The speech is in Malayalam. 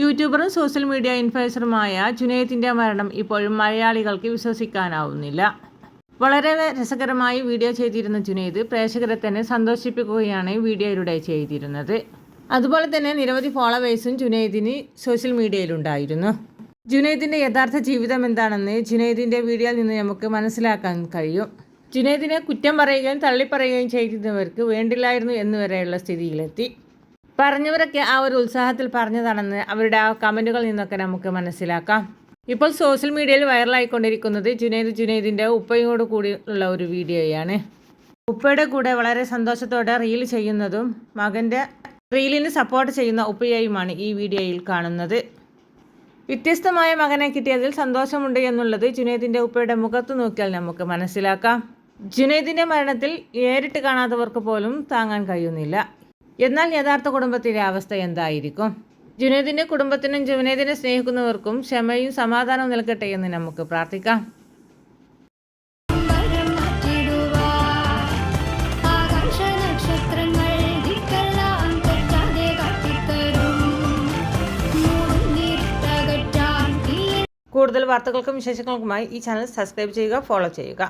യൂട്യൂബറും സോഷ്യൽ മീഡിയ ഇൻഫ്ലുവൻസറുമായ ജുനൈദിന്റെ മരണം ഇപ്പോഴും മലയാളികൾക്ക് വിശ്വസിക്കാനാവുന്നില്ല. വളരെ രസകരമായി വീഡിയോ ചെയ്തിരുന്ന ജുനൈദ് പ്രേക്ഷകരെ തന്നെ സന്തോഷിപ്പിക്കുകയാണ് വീഡിയോയിലൂടെ ചെയ്തിരുന്നത്. അതുപോലെ തന്നെ നിരവധി ഫോളോവേഴ്സും ജുനൈദിന് സോഷ്യൽ മീഡിയയിലുണ്ടായിരുന്നു. ജുനൈദിന്റെ യഥാർത്ഥ ജീവിതം എന്താണെന്ന് ജുനൈദിന്റെ വീഡിയോയിൽ നിന്ന് നമുക്ക് മനസ്സിലാക്കാൻ കഴിയും. ജുനൈദിനെ കുറ്റം പറയുകയും തള്ളിപ്പറയുകയും ചെയ്തിരുന്നവർക്ക് വേണ്ടില്ലായിരുന്നു എന്നുവരെയുള്ള സ്ഥിതിയിലെത്തി. പറഞ്ഞവരൊക്കെ ആ ഒരു ഉത്സാഹത്തിൽ പറഞ്ഞതാണെന്ന് അവരുടെ ആ കമന്റുകളിൽ നിന്നൊക്കെ നമുക്ക് മനസ്സിലാക്കാം. ഇപ്പോൾ സോഷ്യൽ മീഡിയയിൽ വൈറലായിക്കൊണ്ടിരിക്കുന്നത് ജുനൈദ് ജുനൈദിന്റെ ഉപ്പയോട് കൂടി ഉള്ള ഒരു വീഡിയോയാണ്. ഉപ്പയുടെ കൂടെ വളരെ സന്തോഷത്തോടെ റീൽ ചെയ്യുന്നതും മകന്റെ റീലിന് സപ്പോർട്ട് ചെയ്യുന്ന ഉപ്പയെയുമാണ് ഈ വീഡിയോയിൽ കാണുന്നത്. വ്യത്യസ്തമായ മകനെ കിട്ടിയതിൽ സന്തോഷമുണ്ട് എന്നുള്ളത് ജുനൈദിന്റെ ഉപ്പയുടെ മുഖത്ത് നോക്കിയാൽ നമുക്ക് മനസ്സിലാക്കാം. ജുനൈദിന്റെ മരണത്തിൽ നേരിട്ട് കാണാത്തവർക്ക് പോലും താങ്ങാൻ കഴിയുന്നില്ല. എന്നാൽ യഥാർത്ഥ കുടുംബത്തിലെ അവസ്ഥ എന്തായിരിക്കും? ജുനേദിന്റെ കുടുംബത്തിനും ജുനേദിനെ സ്നേഹിക്കുന്നവർക്കും ക്ഷമയും സമാധാനവും നൽകട്ടെ എന്ന് നമുക്ക് പ്രാർത്ഥിക്കാം. കൂടുതൽ വാർത്തകൾക്കും വിശേഷങ്ങൾക്കുമായി ഈ ചാനൽ സബ്സ്ക്രൈബ് ചെയ്യുക ഫോളോ ചെയ്യുക.